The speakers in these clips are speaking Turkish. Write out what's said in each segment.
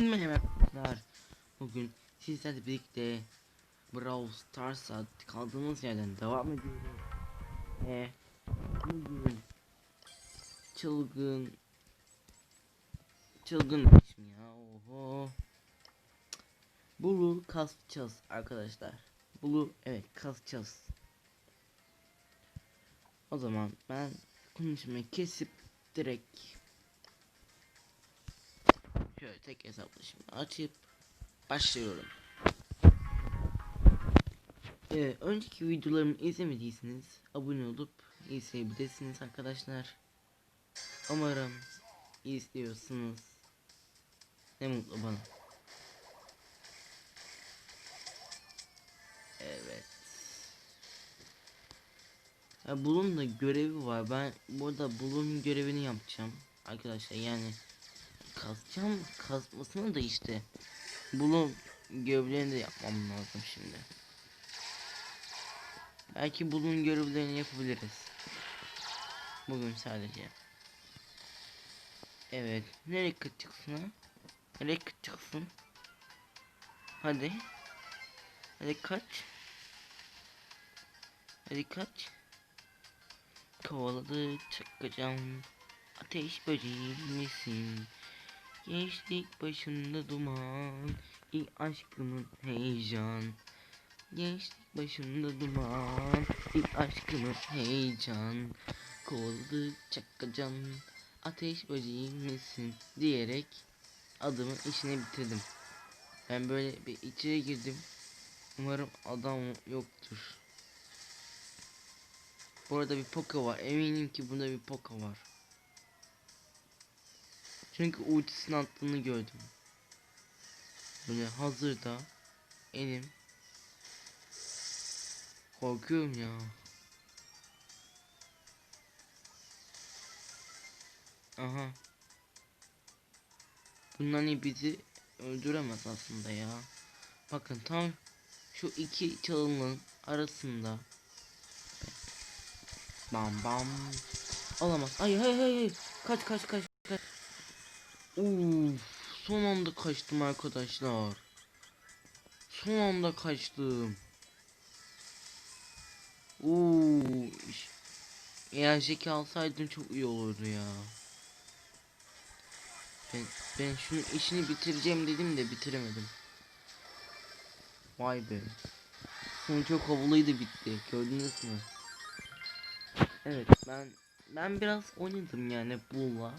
Merhaba arkadaşlar. Bugün sizlerle birlikte Brawl Stars'a kaldığımız yerden devam ediyoruz. Ve bugün çılgın çılgın isim ya. Oho. Bulu kasacağız arkadaşlar. Bulu evet kasacağız. O zaman ben konuşmayı kesip direkt Şöyle tek hesapla şimdi açıp başlıyorum. Ee, önceki videolarımı izlemediyseniz abone olup izleyebilirsiniz arkadaşlar. Umarım izliyorsunuz. Ne mutlu bana. Evet. Ya bunun da görevi var. Ben burada bulun görevini yapacağım arkadaşlar. Yani kazacağım kazmasını da işte bunun görevlerini de yapmam lazım şimdi. Belki bunun görevlerini yapabiliriz. Bugün sadece. Evet. Nereye kaçacaksın ha? Nereye kaçacaksın? Hadi. Hadi kaç. Hadi kaç. Kovaladı çakacağım. Ateş böceği misin? Gençlik başında duman, ilk aşkımın heyecan. Gençlik başında duman, ilk aşkımın heyecan. Kovaladı çakacan, ateş böceği misin diyerek adımın işini bitirdim. Ben böyle bir içeri girdim. Umarım adam yoktur. Bu arada bir poka var. Eminim ki bunda bir poka var. Çünkü ultisini attığını gördüm. Böyle hazırda elim korkuyorum ya. Aha. Bunlar hani bizi öldüremez aslında ya. Bakın tam şu iki çalının arasında. Bam bam. Olamaz. Ay hay hay hay. Kaç kaç kaç kaç. Uf, son anda kaçtım arkadaşlar. Son anda kaçtım. Uuu. Eğer Jack'i alsaydım çok iyi olurdu ya. Ben, ben şunun işini bitireceğim dedim de bitiremedim. Vay be. Sonu çok havalıydı bitti. Gördünüz mü? Evet ben ben biraz oynadım yani bulla.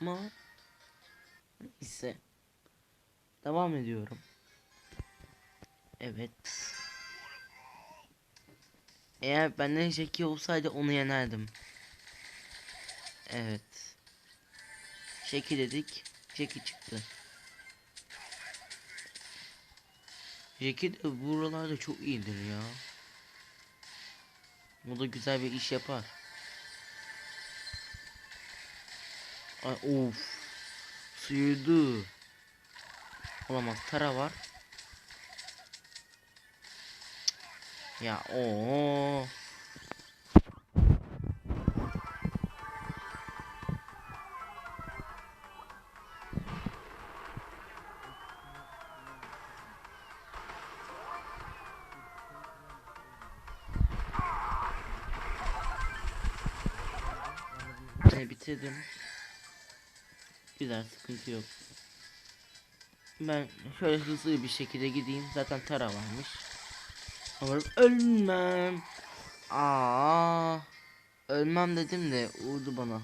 Ama Neyse. Devam ediyorum. Evet. Eğer benden Jackie olsaydı onu yenerdim. Evet. Jackie dedik. Jackie çıktı. Jackie de buralarda çok iyidir ya. O da güzel bir iş yapar. Ay of. Sıyırdı. Olamaz. Tara var. Ya o. Bitirdim. Güzel sıkıntı yok. Ben şöyle hızlı bir şekilde gideyim. Zaten tara varmış. Umarım ölmem. Aa, ölmem dedim de vurdu bana.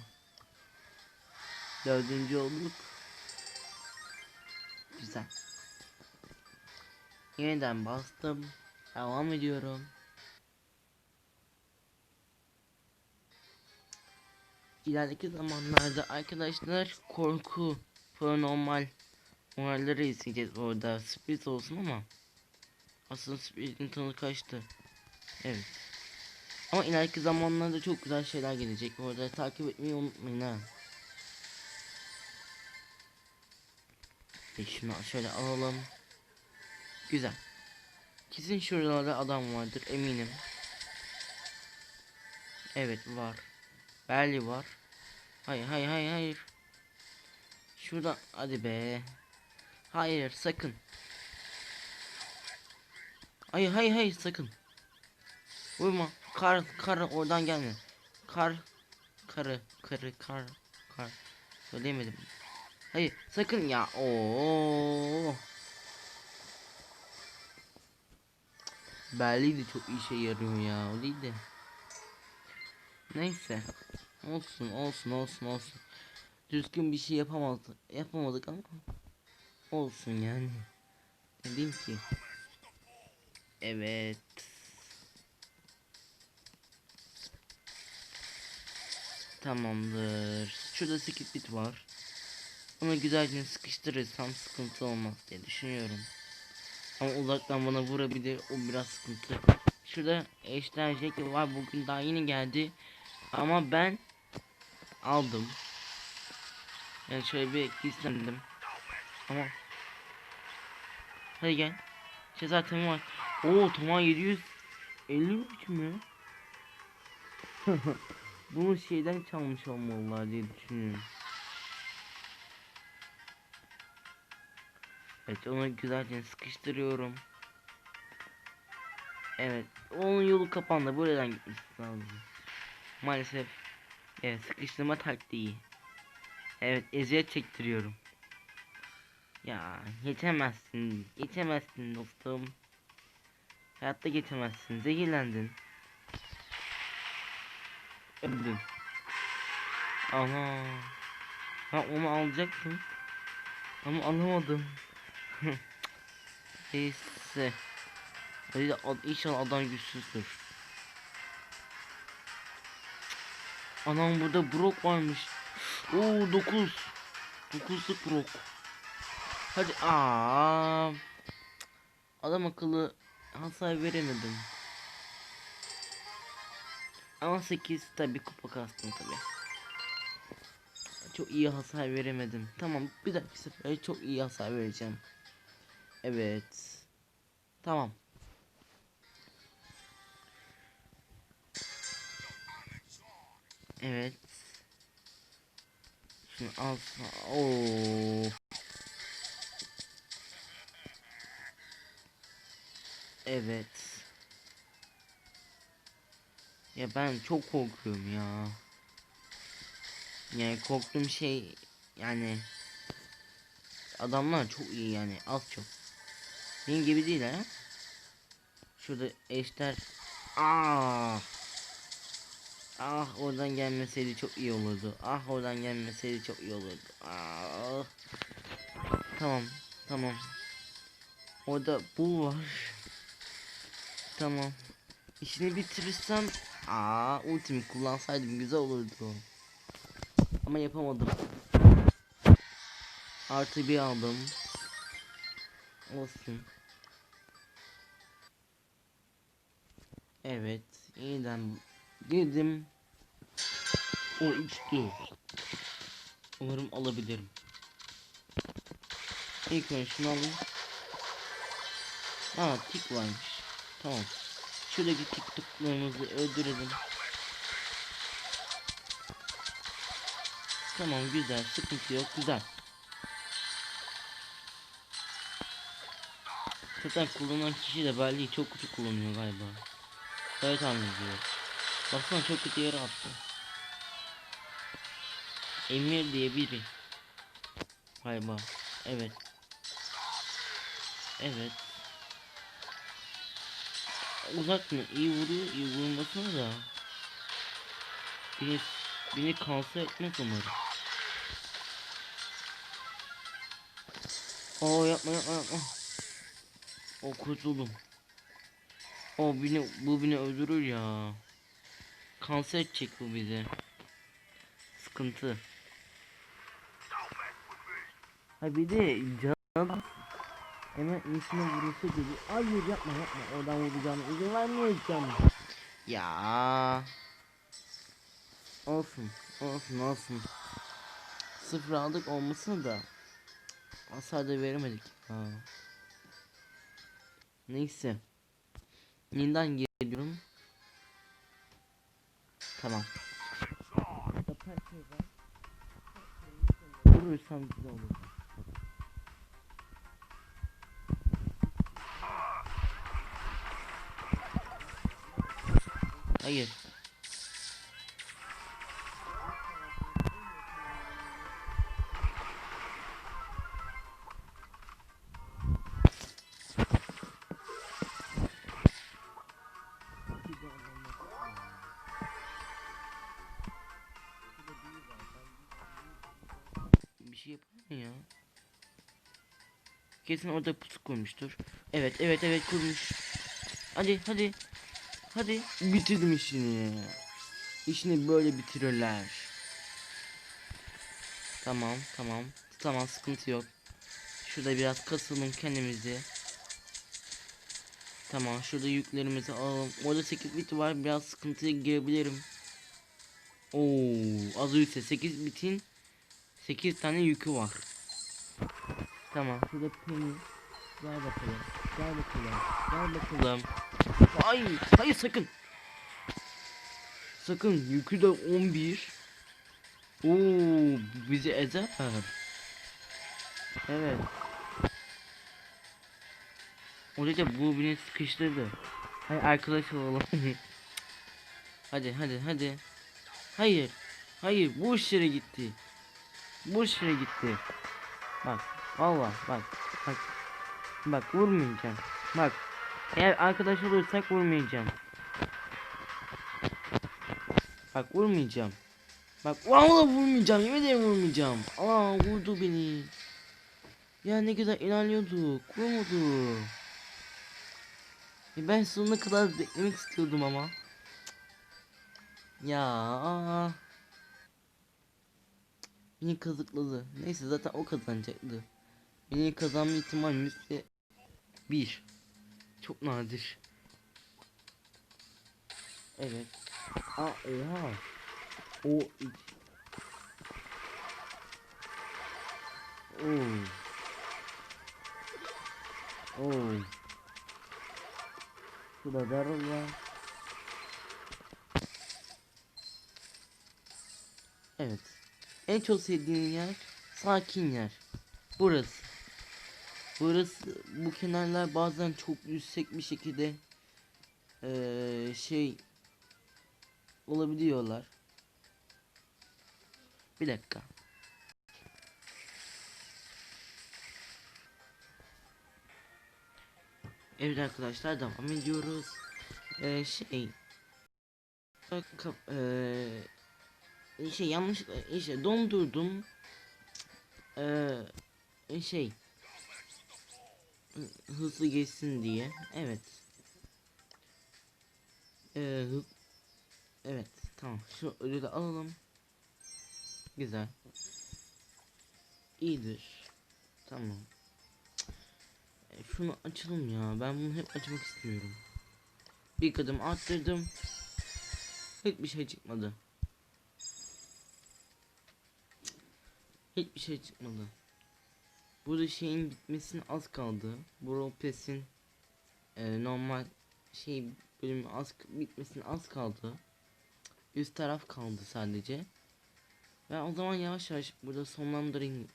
Dördüncü olduk. Güzel. Yeniden bastım. Devam ediyorum. İlerideki zamanlarda arkadaşlar korku, paranormal olayları izleyeceğiz orada. Sürpriz olsun ama aslında sürprizin tadı kaçtı. Evet. Ama ileriki zamanlarda çok güzel şeyler gelecek. Orada takip etmeyi unutmayın ha. E şunu şöyle alalım. Güzel. Kesin şuralarda adam vardır eminim. Evet var. Belli var. Hayır hayır hayır hayır. Şurada hadi be. Hayır sakın. Hayır hayır hayır sakın. Vurma. Kar kar oradan gelme. Kar karı karı kar kar. Söyleyemedim. Hayır sakın ya. Oo. Belliydi çok işe yarıyor ya. O değil de. Neyse. Olsun olsun olsun olsun. Düzgün bir şey yapamadık. Yapamadık ama. Olsun yani. Ne diyeyim ki. Evet. Tamamdır. Şurada skip bit var. Onu güzelce sıkıştırırsam sıkıntı olmaz diye düşünüyorum. Ama uzaktan bana vurabilir. O biraz sıkıntı. Şurada eşler var. Bugün daha yeni geldi. Ama ben aldım. Yani şöyle bir gizlendim. Ama Hadi gel. Şey zaten var. Oo tamam 753 mü? Bunu şeyden çalmış olmalılar diye düşünüyorum. Evet onu güzelce sıkıştırıyorum. Evet onun yolu kapandı buradan gitmesi lazım. Maalesef evet sıkıştırma taktiği. Evet eziyet çektiriyorum. Ya geçemezsin geçemezsin dostum. Hayatta geçemezsin zehirlendin. Öldün. Ana. Ha onu alacaktım. Ama alamadım. Neyse. İnşallah adam güçsüzdür. Anam burada Brock varmış. Oo 9. 9'luk Brock. Hadi aa. Adam akıllı hasar veremedim. Ama 8 tabi kupa kastım tabi. Çok iyi hasar veremedim. Tamam bir dahaki sefer çok iyi hasar vereceğim. Evet. Tamam. Evet. Şunu al. Oo. Evet. Ya ben çok korkuyorum ya. Yani korktuğum şey yani adamlar çok iyi yani az çok. Benim gibi değil ha. Şurada eşler. Ah. Ah oradan gelmeseydi çok iyi olurdu. Ah oradan gelmeseydi çok iyi olurdu. Ah. Tamam. Tamam. Orada bu var. Tamam. İşini bitirirsem aa ultimi kullansaydım güzel olurdu. Ama yapamadım. Artı bir aldım. Olsun. Evet. yeniden girdim. O içti. Umarım alabilirim. İlk önce şunu alayım. Aa tik varmış. Tamam. Şuradaki tiktuklarımızı öldürelim. Tamam güzel sıkıntı yok güzel. Zaten kullanan kişi de belli çok kötü kullanıyor galiba. Evet anlıyor. Baksana çok kötü yere attı. Emir diye biri. Galiba. Evet. Evet. Uzak mı? İyi vuruyor, iyi vurmasına da. Beni, beni kanser etmez umarım. Oo yapma yapma yapma. O kurtuldum. O beni bu beni öldürür ya. Kanser edecek bu bizi. Sıkıntı. Ha bir de can hemen insana vurursa gibi. Hayır yapma yapma oradan vuracağını izin vermeyeceğim. Ya. Olsun olsun olsun. Sıfır aldık olmasını da hasar da veremedik. Ha. Neyse. Yeniden geliyorum. Tamam. Vurursam güzel olur. Hayır. Ya? Kesin orada pusu koymuştur. Evet evet evet kurmuş. Hadi hadi. Hadi bitirdim işini. İşini böyle bitirirler. Tamam tamam. Tamam sıkıntı yok. Şurada biraz kasalım kendimizi. Tamam şurada yüklerimizi alalım. Orada 8 bit var biraz sıkıntıya girebilirim. Oo, az önce 8 bitin 8 tane yükü var. Tamam şurada peni. Gel bakalım. Gel bakalım. Gel bakalım. Ay, hayır sakın. Sakın yükü de 11. Oo, bizi ezer. Evet. Orada bu beni sıkıştırdı. Hayır arkadaş olalım. hadi hadi hadi. Hayır. Hayır bu yere gitti. Bu yere gitti. Bak valla bak bak. Bak vurmayacağım. Bak. Eğer arkadaş olursak vurmayacağım. Bak vurmayacağım. Bak vallahi vurmayacağım. Yemin ederim vurmayacağım. Aa vurdu beni. Ya ne güzel ilerliyorduk. Vurmadı. E ben sonuna kadar beklemek istiyordum ama. Ya. Beni kazıkladı. Neyse zaten o kazanacaktı. Beni kazanma ihtimalimiz de bir. Çok nadir. Evet. Aa oha. O iç- Oo. Oo. Şurada barrel var. Evet. En çok sevdiğim yer sakin yer. Burası. Burası bu kenarlar bazen çok yüksek bir şekilde eee, şey olabiliyorlar. Bir dakika. Evet arkadaşlar devam ediyoruz. Eee şey eee şey yanlış işte dondurdum. Eee şey hızlı geçsin diye. Evet. Ee, evet tamam şu ödülü alalım. Güzel. İyidir. Tamam. E, şunu açalım ya. Ben bunu hep açmak istiyorum. Bir kadın arttırdım. Hiçbir şey çıkmadı. Hiçbir şey çıkmadı. Burada şeyin bitmesine az kaldı. Brawl Pass'in e, normal şey bölümü az bitmesine az kaldı. Üst taraf kaldı sadece. Ben o zaman yavaş yavaş burada sonlandırayım.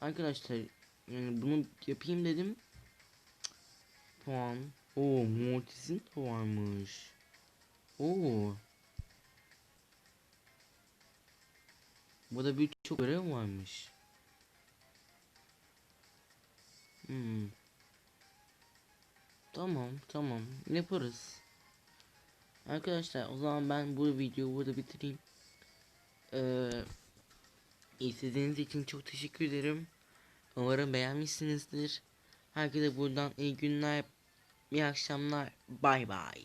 Arkadaşlar yani bunu yapayım dedim. Puan. Oo Mortis'in varmış. Oo. Burada birçok görev varmış. Hmm. Tamam tamam yaparız. Arkadaşlar o zaman ben bu videoyu burada bitireyim. Ee, izlediğiniz için çok teşekkür ederim. Umarım beğenmişsinizdir. Herkese buradan iyi günler, iyi akşamlar. Bay bay.